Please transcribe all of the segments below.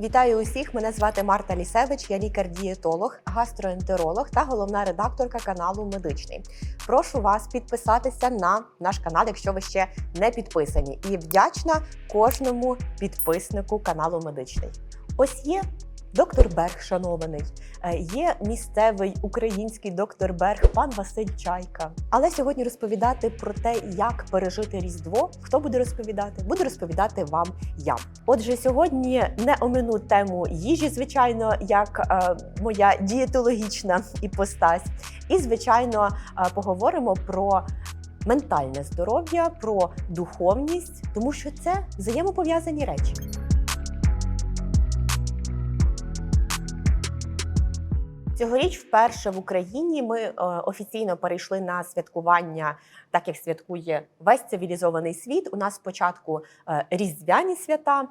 Вітаю усіх! Мене звати Марта Лісевич, я лікар-дієтолог, гастроентеролог та головна редакторка каналу Медичний. Прошу вас підписатися на наш канал, якщо ви ще не підписані, і вдячна кожному підписнику каналу Медичний. Ось є доктор Берг, шанований, е, є місцевий український доктор Берг, пан Василь Чайка. Але сьогодні розповідати про те, як пережити Різдво. Хто буде розповідати? Буду розповідати вам я. Отже, сьогодні не омину тему їжі, звичайно, як е, моя дієтологічна іпостась. І, звичайно, е, поговоримо про ментальне здоров'я, про духовність, тому що це взаємопов'язані речі. Цьогоріч вперше в Україні ми е, офіційно перейшли на святкування, так як святкує весь цивілізований світ. У нас спочатку е, різдвяні свята,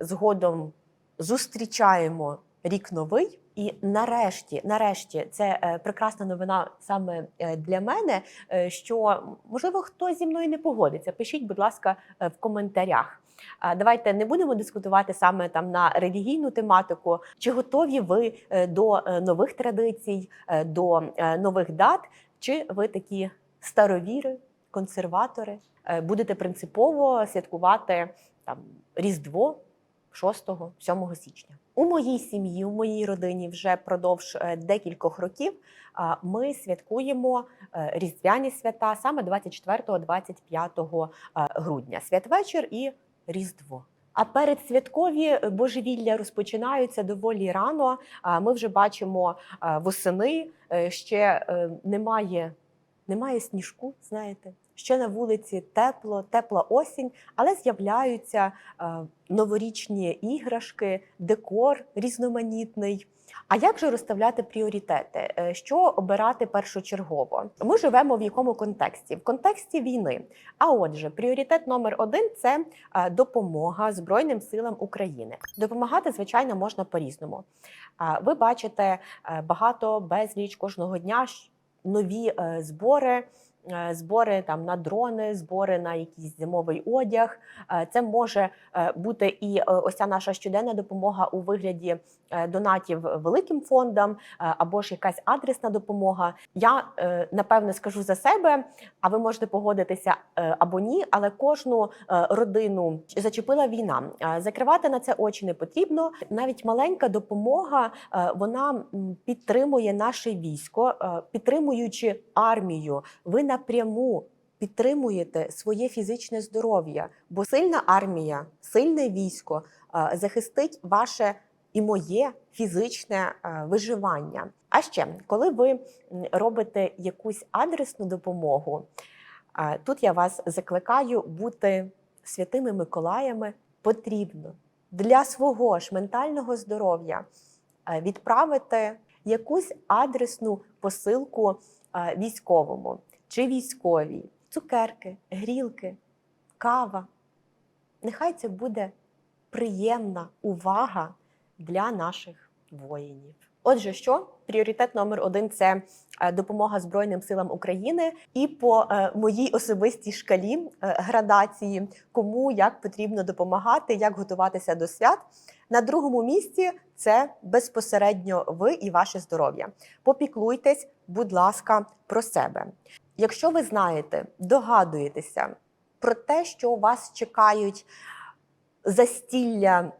згодом зустрічаємо рік новий. І нарешті, нарешті, це е, прекрасна новина саме для мене. Що можливо хтось зі мною не погодиться. Пишіть, будь ласка, в коментарях. Давайте не будемо дискутувати саме там на релігійну тематику. Чи готові ви е, до е, нових традицій, е, до нових дат? Чи ви такі старовіри, консерватори? Будете принципово святкувати там Різдво 6-7 січня? У моїй сім'ї, у моїй родині вже продовж декількох років ми святкуємо різдвяні свята саме 24-25 грудня. Святвечір і Різдво. А передсвяткові божевілля розпочинаються доволі рано. Ми вже бачимо восени, е, ще е, немає, немає сніжку, знаєте. Ще на вулиці тепло, тепла осінь, але з'являються е, новорічні іграшки, декор різноманітний. А як же розставляти пріоритети? Е, Що обирати першочергово? Ми живемо в якому контексті? В контексті війни. А отже, пріоритет номер один це е, допомога Збройним силам України. Допомагати, звичайно, можна по-різному. Ви бачите багато безліч кожного дня нові е, збори. Е, Збори там на дрони, збори на якийсь зимовий одяг. Е, Це може е, бути і ось ця наша щоденна допомога у вигляді донатів великим фондам, або ж якась адресна допомога. Я напевне скажу за себе, а ви можете погодитися або ні, але кожну родину зачепила війна. Закривати на це очі не потрібно. Навіть маленька допомога вона підтримує наше військо, підтримуючи армію. Ви напряму. Підтримуєте своє фізичне здоров'я, бо сильна армія, сильне військо е, захистить ваше і моє фізичне е, виживання. А ще коли ви робите якусь адресну допомогу, е, тут я вас закликаю бути святими Миколаями. Потрібно для свого ж ментального здоров'я відправити якусь адресну посилку військовому чи військовій, цукерки, грілки, кава. Нехай це буде приємна увага для наших воїнів. Отже, що пріоритет номер один це е, допомога Збройним силам України, і по е, моїй особистій шкалі е, градації, кому як потрібно допомагати, як готуватися до свят. На другому місці це безпосередньо ви і ваше здоров'я. Попіклуйтесь, будь ласка, про себе. Якщо ви знаєте, догадуєтеся про те, що вас чекають застілля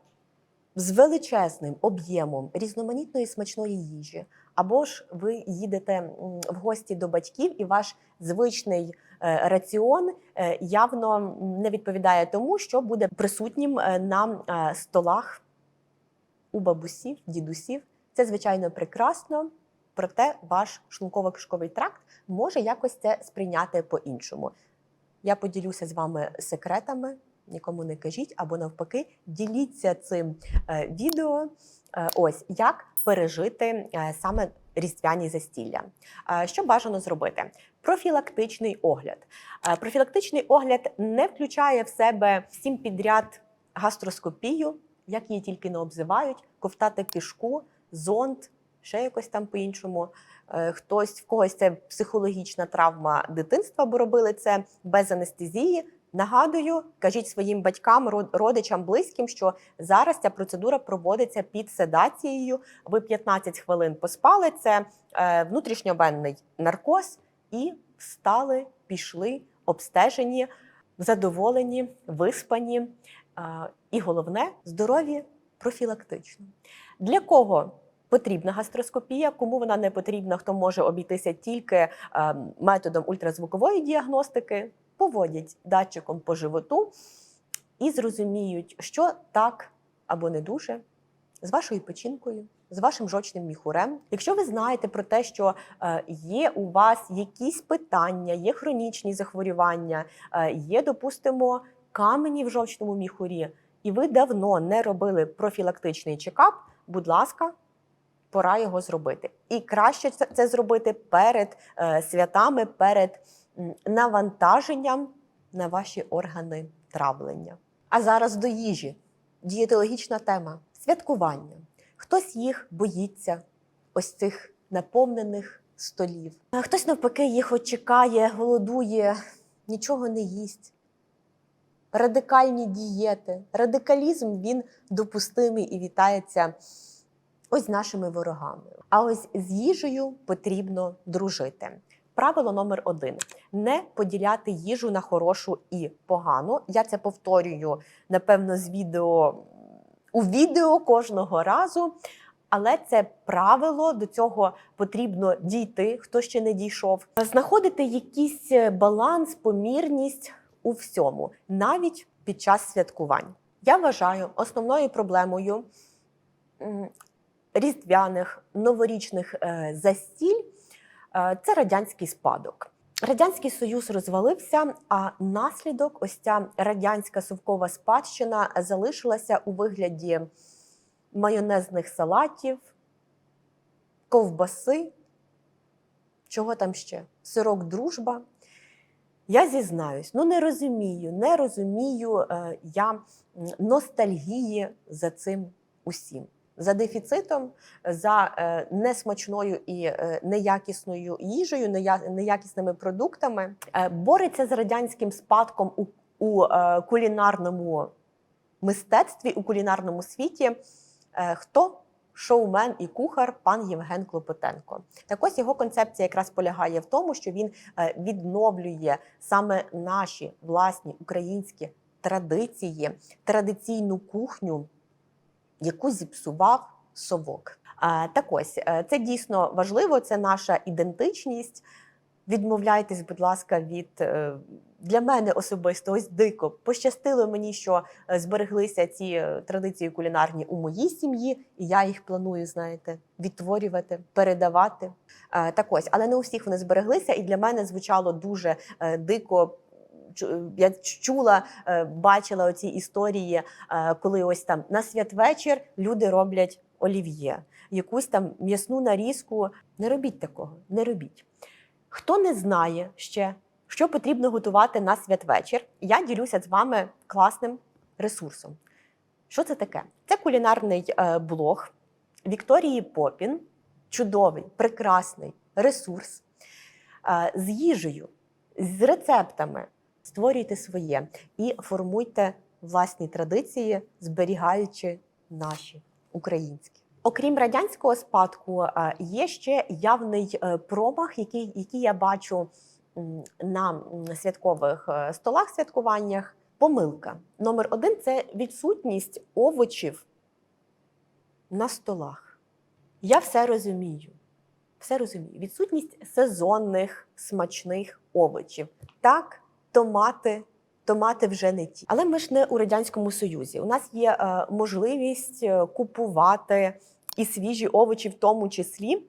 з величезним об'ємом різноманітної смачної їжі, або ж ви їдете в гості до батьків, і ваш звичний е, раціон е, явно не відповідає тому, що буде присутнім е, на столах у бабусів, дідусів. Це звичайно прекрасно. Проте ваш шлунково-кишковий тракт може якось це сприйняти по-іншому. Я поділюся з вами секретами, нікому не кажіть, або навпаки, діліться цим е, відео. Е, ось як пережити е, саме різдвяні застілля. Що бажано зробити? Профілактичний огляд. Профілактичний огляд не включає в себе всім підряд гастроскопію, як її тільки не обзивають, ковтати кишку, зонд, ще якось там по-іншому. Е, Хтось в когось це психологічна травма дитинства, бо робили це без анестезії. Нагадую, кажіть своїм батькам, родичам, близьким, що зараз ця процедура проводиться під седацією. Ви 15 хвилин поспали. Це е, внутрішньовенний наркоз, і встали, пішли, обстежені, задоволені, виспані. Е, і головне здорові профілактично. Для кого потрібна гастроскопія? Кому вона не потрібна? Хто може обійтися тільки е, методом ультразвукової діагностики? Поводять датчиком по животу і зрозуміють, що так або не дуже з вашою печінкою, з вашим жовчним міхурем. Якщо ви знаєте про те, що е, є у вас якісь питання, є хронічні захворювання, е, є, допустимо, камені в жовчному міхурі, і ви давно не робили профілактичний чекап, будь ласка, пора його зробити. І краще це, зробити перед е, святами, перед навантаженням на ваші органи травлення. А зараз до їжі. Дієтологічна тема святкування. Хтось їх боїться, ось цих наповнених столів. А хтось навпаки їх от голодує, нічого не їсть. Радикальні дієти. Радикалізм він допустимий і вітається ось з нашими ворогами. А ось з їжею потрібно дружити. Правило номер один: не поділяти їжу на хорошу і погану. Я це повторюю, напевно, з відео у відео кожного разу. Але це правило до цього потрібно дійти, хто ще не дійшов. Знаходити якийсь баланс, помірність у всьому, навіть під час святкувань. Я вважаю основною проблемою різдвяних новорічних е, застіль е, це радянський спадок. Радянський Союз розвалився, а наслідок, ось ця радянська совкова спадщина залишилася у вигляді майонезних салатів, ковбаси, чого там ще? Сирок дружба. Я зізнаюсь, ну не розумію, не розумію е, я ностальгії за цим усім. За дефіцитом, за е, несмачною і е, неякісною їжею, нея- неякісними продуктами, Е, бореться з радянським спадком у, у кулінарному мистецтві, у кулінарному світі. Хто? Шоумен і кухар пан Євген Клопотенко. Так ось його концепція якраз полягає в тому, що він відновлює саме наші власні українські традиції, традиційну кухню, яку зіпсував совок. Так ось е, це дійсно важливо. Це наша ідентичність. Відмовляйтесь, будь ласка, від е, для мене особисто ось дико. Пощастило мені, що е, збереглися ці традиції кулінарні у моїй сім'ї, і я їх планую, знаєте, відтворювати, передавати. Так ось, але не у всіх вони збереглися, і для мене звучало дуже дико. Я чула, е, бачила оці історії, е, коли ось там на святвечір люди роблять олів'є, якусь там м'ясну нарізку. Не робіть такого, не робіть. Хто не знає ще, що потрібно готувати на святвечір, я ділюся з вами класним ресурсом. Що це таке? Це кулінарний е, блог Вікторії Попін, чудовий, прекрасний ресурс з їжею, з рецептами. Створюйте своє і формуйте власні традиції, зберігаючи наші українські. Окрім радянського спадку, е, є ще явний е, промах, який, який я бачу на святкових е, столах, святкуваннях. Помилка. Номер один це відсутність овочів на столах. Я все розумію. Все розумію. Відсутність сезонних смачних овочів. Так, томати. Томати вже не ті. Але ми ж не у Радянському Союзі. У нас є е, можливість е, купувати і свіжі овочі, в тому числі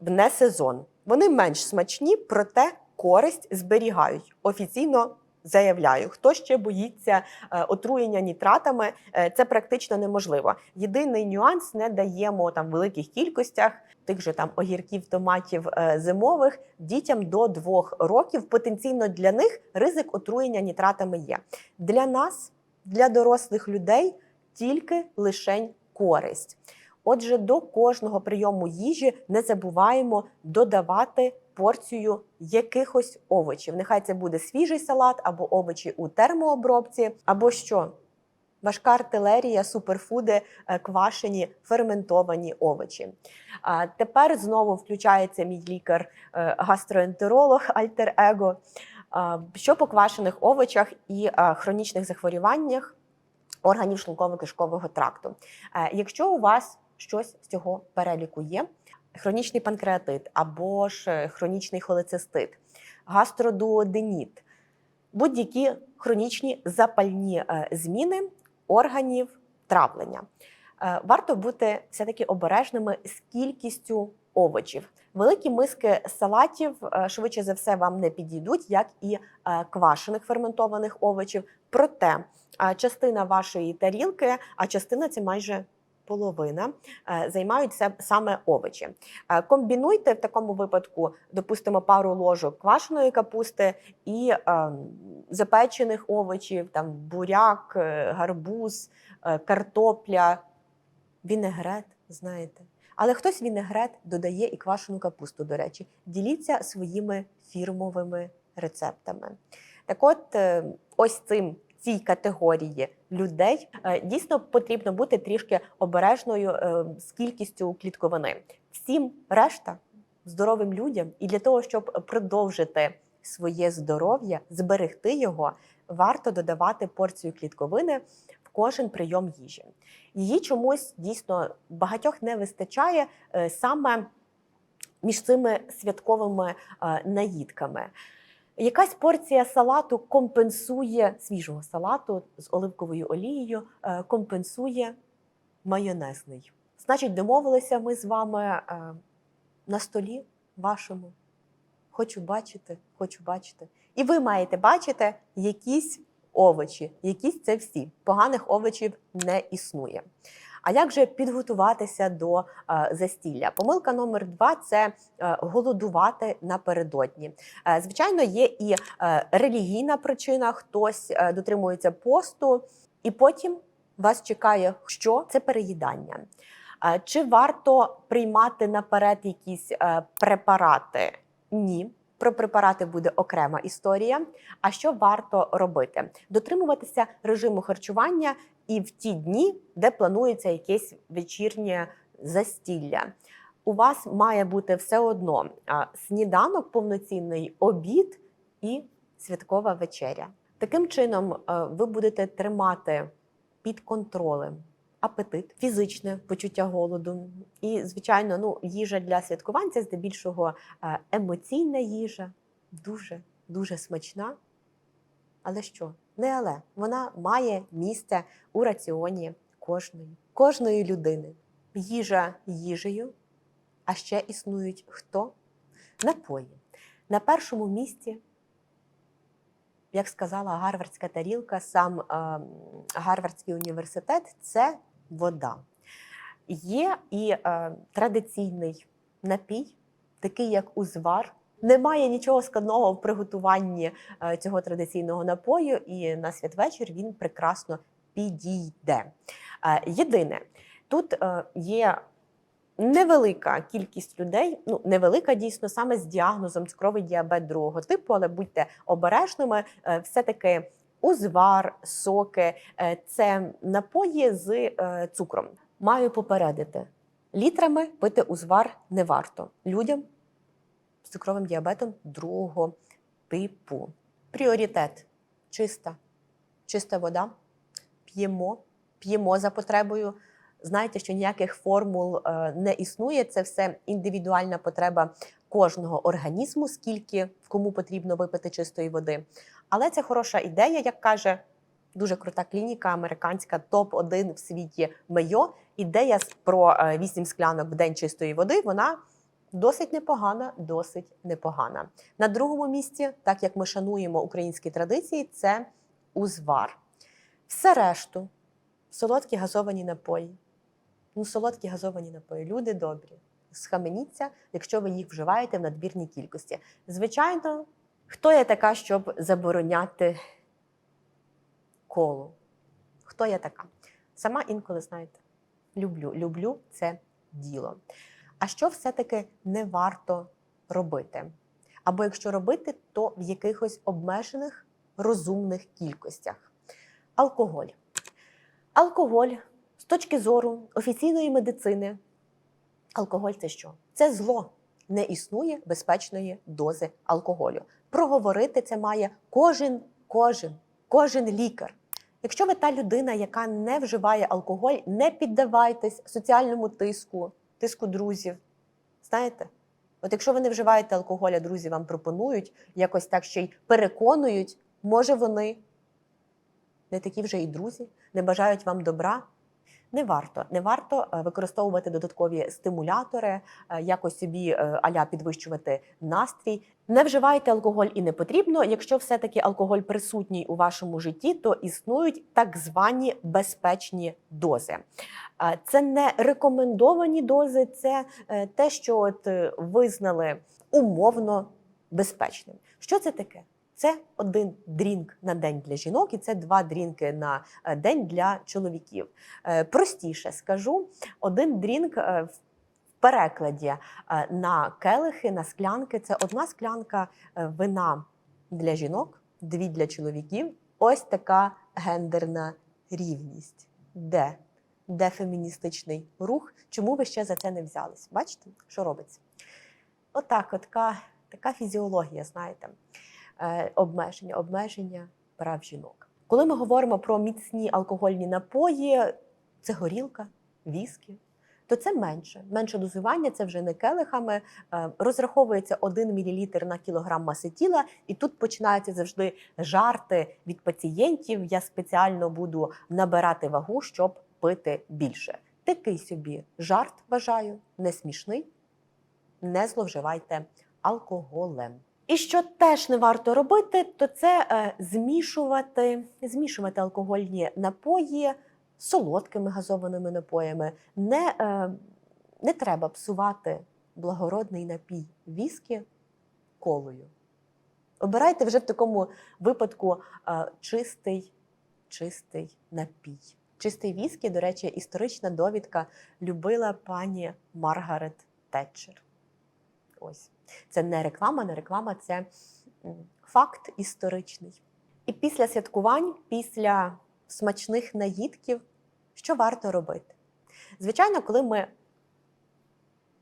в несезон. Вони менш смачні, проте користь зберігають. Офіційно заявляю, хто ще боїться е, отруєння нітратами, е, це практично неможливо. Єдиний нюанс не даємо там великих кількостях тих же там огірків, томатів е, зимових дітям до двох років. Потенційно для них ризик отруєння нітратами є. Для нас, для дорослих людей, тільки лишень користь. Отже, до кожного прийому їжі не забуваємо додавати порцію якихось овочів. Нехай це буде свіжий салат або овочі у термообробці, або що. Важка артилерія, суперфуди, е, квашені, ферментовані овочі. А тепер знову включається мій лікар, е, альтер-его. Що по квашених овочах і хронічних захворюваннях органів шлунково-кишкового тракту. Е, Якщо у вас щось з цього переліку є, хронічний панкреатит або ж е, хронічний холецистит, гастродуоденіт, будь-які хронічні запальні е, зміни органів травлення. Е, Варто бути все-таки обережними з кількістю овочів. Великі миски салатів швидше за все вам не підійдуть, як і квашених ферментованих овочів. Проте частина вашої тарілки, а частина це майже половина, е, займають се- саме овочі. Е, Комбінуйте в такому випадку, допустимо, пару ложок квашеної капусти і е, запечених овочів, там буряк, гарбуз, картопля, вінегрет, знаєте. Але хтось вінегрет додає і квашену капусту, до речі. Діліться своїми фірмовими рецептами. Так от, ось цим цій категорії людей е, дійсно потрібно бути трішки обережною е, з кількістю клітковини. Всім решта здоровим людям, і для того, щоб продовжити своє здоров'я, зберегти його, варто додавати порцію клітковини в кожен прийом їжі. Її чомусь дійсно багатьох не вистачає е, саме між цими святковими наїдками. Якась порція салату компенсує свіжого салату з оливковою олією, е, компенсує майонезний. Значить, домовилися ми з вами е, на столі вашому. Хочу бачити, хочу бачити. І ви маєте бачити якісь овочі, якісь це всі. Поганих овочів не існує. А як же підготуватися до е, застілля? Помилка номер два це е, голодувати напередодні. Е, звичайно, є і релігійна причина, хтось дотримується посту, і потім вас чекає, що це переїдання. Чи варто приймати наперед якісь препарати? Ні. Про препарати буде окрема історія. А що варто робити? Дотримуватися режиму харчування і в ті дні, де планується якесь вечірнє застілля. У вас має бути все одно сніданок, повноцінний обід і святкова вечеря. Таким чином, е, ви будете тримати під контролем апетит, фізичне почуття голоду. І, звичайно, ну, їжа для святкувань це здебільшого е, емоційна їжа, дуже, дуже смачна. Але що? Не але вона має місце у раціоні кожної, кожної людини. Їжа їжею, а ще існують хто? Напої. На першому місці, як сказала Гарвардська тарілка, сам е, Гарвардський університет це вода. Є і е, традиційний напій, такий як узвар. Немає нічого складного в приготуванні е, цього традиційного напою, і на святвечір він прекрасно підійде. Е, єдине, тут е, є невелика кількість людей, ну невелика дійсно саме з діагнозом цукровий діабет другого типу, але будьте обережними, е, все-таки узвар, соки е, це напої з е, цукром. Маю попередити, літрами пити узвар не варто людям з цукровим діабетом другого типу. Пріоритет чиста, чиста вода. П'ємо, п'ємо за потребою. Знаєте, що ніяких формул е, не існує. Це все індивідуальна потреба кожного організму, скільки кому потрібно випити чистої води. Але це хороша ідея, як каже дуже крута клініка, американська топ-1 в світі Мейо. Ідея про 8 склянок в день чистої води. Вона досить непогана, досить непогана. На другому місці, так як ми шануємо українські традиції, це узвар. Все решту солодкі газовані напої. Ну, солодкі газовані напої. Люди добрі. Схаменіться, якщо ви їх вживаєте в надмірній кількості. Звичайно, хто я така, щоб забороняти колу? Хто я така? Сама інколи знаєте, люблю. Люблю це діло. А що все-таки не варто робити? Або якщо робити, то в якихось обмежених розумних кількостях. Алкоголь. Алкоголь з точки зору офіційної медицини. Алкоголь це що? Це зло. Не існує безпечної дози алкоголю. Проговорити це має кожен, кожен, кожен лікар. Якщо ви та людина, яка не вживає алкоголь, не піддавайтесь соціальному тиску, тиску друзів. Знаєте? От якщо ви не вживаєте алкоголь, а друзі вам пропонують, якось так ще й переконують, може вони не такі вже і друзі, не бажають вам добра. Не варто, не варто е, використовувати додаткові стимулятори, е, якось собі е, аля підвищувати настрій. Не вживайте алкоголь і не потрібно. Якщо все-таки алкоголь присутній у вашому житті, то існують так звані безпечні дози. Це не рекомендовані дози, це те, що от визнали умовно безпечним. Що це таке? Це один дрінк на день для жінок, і це два дрінки на е, день для чоловіків. Е, Простіше скажу, один дрінк е, в перекладі на келихи, на склянки це одна склянка вина для жінок, дві для чоловіків. Ось така гендерна рівність. Де? Де феміністичний рух? Чому ви ще за це не взялись? Бачите, що робиться? Отак, от така, така фізіологія, знаєте, обмеження, обмеження прав жінок. Коли ми говоримо про міцні алкогольні напої, це горілка, віскі, то це менше. Менше дозування, це вже не келихами. Е, Розраховується 1 мл на кілограм маси тіла, і тут починаються завжди жарти від пацієнтів. Я спеціально буду набирати вагу, щоб пити більше. Такий собі жарт вважаю, не смішний. Не зловживайте алкоголем. І що теж не варто робити, то це е, змішувати, змішувати алкогольні напої солодкими газованими напоями. Не, е, не треба псувати благородний напій віскі колою. Обирайте вже в такому випадку е, чистий, чистий напій. Чистий віскі, до речі, історична довідка любила пані Маргарет Тетчер. Ось. Це не реклама, не реклама, це факт історичний. І після святкувань, після смачних наїдків, що варто робити? Звичайно, коли ми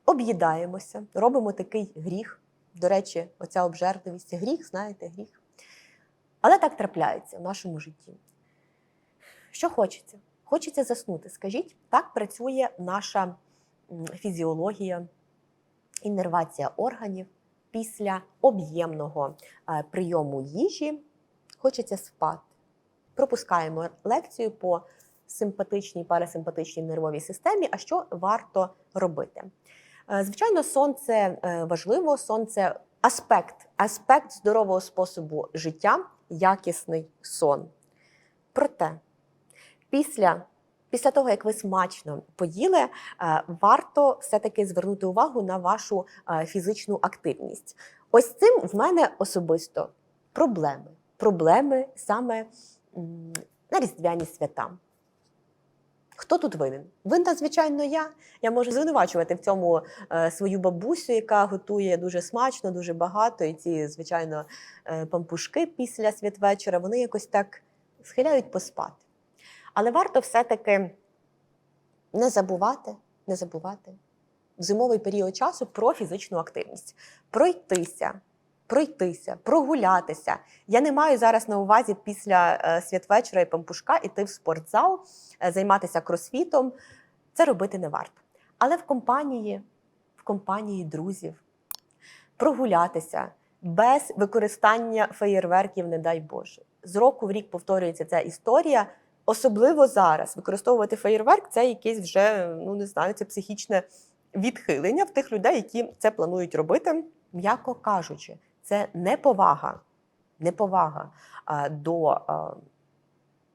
об'їдаємося, робимо такий гріх. До речі, оця обжерливість це гріх, знаєте, гріх. Але так трапляється в нашому житті. Що хочеться? Хочеться заснути. Скажіть, так працює наша фізіологія, іннервація органів після об'ємного е, прийому їжі. Хочеться спати. Пропускаємо лекцію по симпатичній парасимпатичній нервовій системі. А що варто робити? Е, Звичайно, сон це е, важливо, сон це аспект, аспект здорового способу життя, якісний сон. Проте, після, після того, як ви смачно поїли, е, варто все-таки звернути увагу на вашу е, фізичну активність. Ось цим в мене особисто проблеми. Проблеми саме на різдвяні свята. Хто тут винен? Винна, звичайно, я. Я можу звинувачувати в цьому е, свою бабусю, яка готує дуже смачно, дуже багато. І ці, звичайно, пампушки після святвечора, вони якось так схиляють поспати. Але варто все-таки не забувати, не забувати в зимовий період часу про фізичну активність, пройтися. Пройтися, прогулятися. Я не маю зараз на увазі після е, святвечора і пампушка іти в спортзал, е, займатися кросфітом. Це робити не варто. Але в компанії, в компанії друзів прогулятися без використання феєрверків, не дай Боже. З року в рік повторюється ця історія. Особливо зараз використовувати феєрверк це якесь вже, ну не знаю, це психічне відхилення в тих людей, які це планують робити. М'яко кажучи, це неповага, неповага а, до а,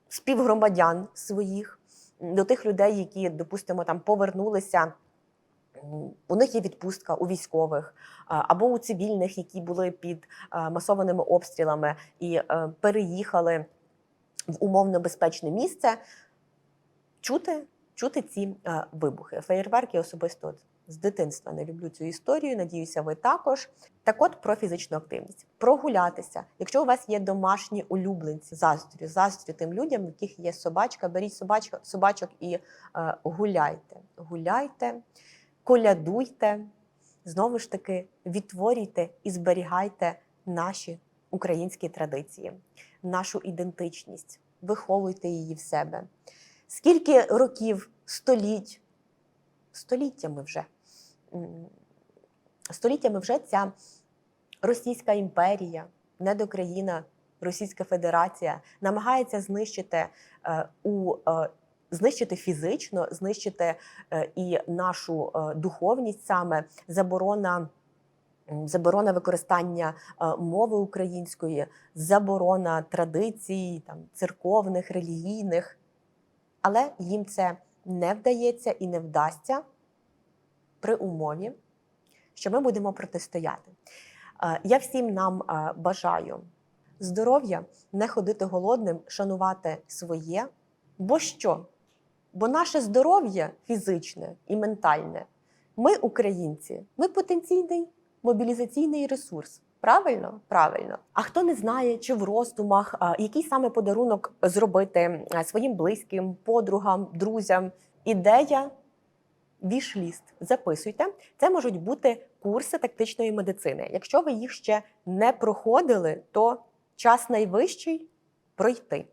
співгромадян своїх, до тих людей, які, допустимо, там повернулися. У них є відпустка у військових або у цивільних, які були під масованими обстрілами і е, переїхали в умовно безпечне місце. Чути чути ці е, вибухи. Феєрверки особисто от з дитинства не люблю цю історію. Надіюся, ви також. Так от про фізичну активність. Прогулятися. Якщо у вас є домашні улюбленці, заздрю, заздрю тим людям, в яких є собачка, беріть собачка, собачок і е, гуляйте. Гуляйте, колядуйте, знову ж таки, відтворюйте і зберігайте наші українські традиції, нашу ідентичність, виховуйте її в себе. Скільки років, століть, століттями вже, століттями вже ця Російська імперія, недокраїна, Російська Федерація намагається знищити е, у е, знищити фізично, знищити е, і нашу духовність, саме заборона. Заборона використання е, мови української, заборона традицій, там церковних, релігійних, але їм це не вдається і не вдасться при умові, що ми будемо протистояти. Е, Я всім нам е, бажаю здоров'я, не ходити голодним, шанувати своє. Бо що? Бо наше здоров'я фізичне і ментальне, ми, українці, ми потенційний мобілізаційний ресурс. Правильно? Правильно. А хто не знає, чи в роздумах, який саме подарунок зробити своїм близьким, подругам, друзям, ідея вішліст. Записуйте. Це можуть бути курси тактичної медицини. Якщо ви їх ще не проходили, то час найвищий пройти.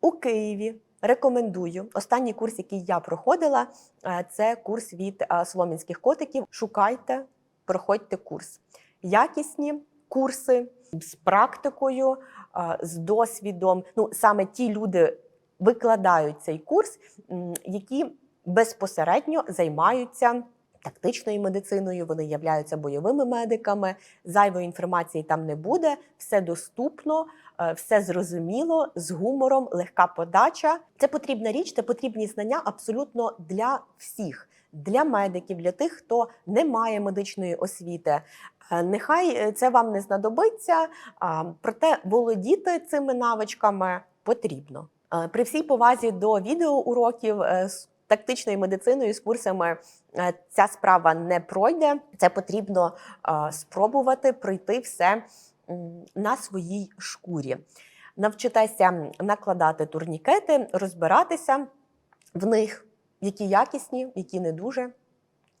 У Києві рекомендую. Останній курс, який я проходила, це курс від соломінських котиків. Шукайте, проходьте курс. Якісні курси з практикою, з досвідом. Ну, саме ті люди викладають цей курс, які безпосередньо займаються тактичною медициною, вони являються бойовими медиками. Зайвої інформації там не буде, все доступно, е, все зрозуміло, з гумором, легка подача. Це потрібна річ, це потрібні знання абсолютно для всіх. Для медиків, для тих, хто не має медичної освіти, Е, нехай е, це вам не знадобиться, проте володіти цими навичками потрібно. Е, При всій повазі до відеоуроків з тактичною медициною з курсами ця справа не пройде. Це потрібно спробувати пройти все на своїй шкурі. Навчитеся накладати турнікети, розбиратися в них, які якісні, які не дуже,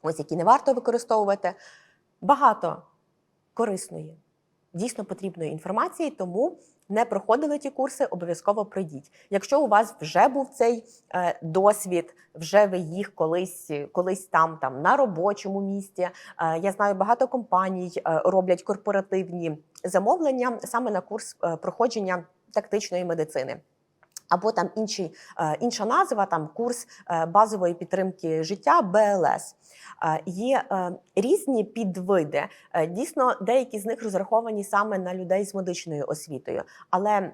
ось які не варто використовувати. Багато корисної, дійсно потрібної інформації, тому не проходили ті курси, обов'язково пройдіть. Якщо у вас вже був цей е, досвід, вже ви їх колись, колись там, там на робочому місці. Е, я знаю, багато компаній е, роблять корпоративні замовлення саме на курс проходження тактичної медицини. Або там інші, е, інша назва, там курс е, базової підтримки життя БЛС. Е, Є різні підвиди. Дійсно, деякі з них розраховані саме на людей з медичною освітою. Але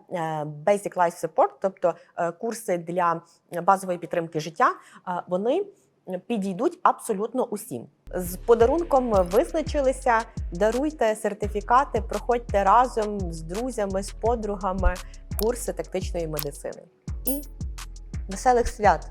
Basic Life Support, тобто курси для базової підтримки життя, вони підійдуть абсолютно усім. З подарунком визначилися, даруйте сертифікати, проходьте разом з друзями, з подругами курси тактичної медицини. І веселих свят!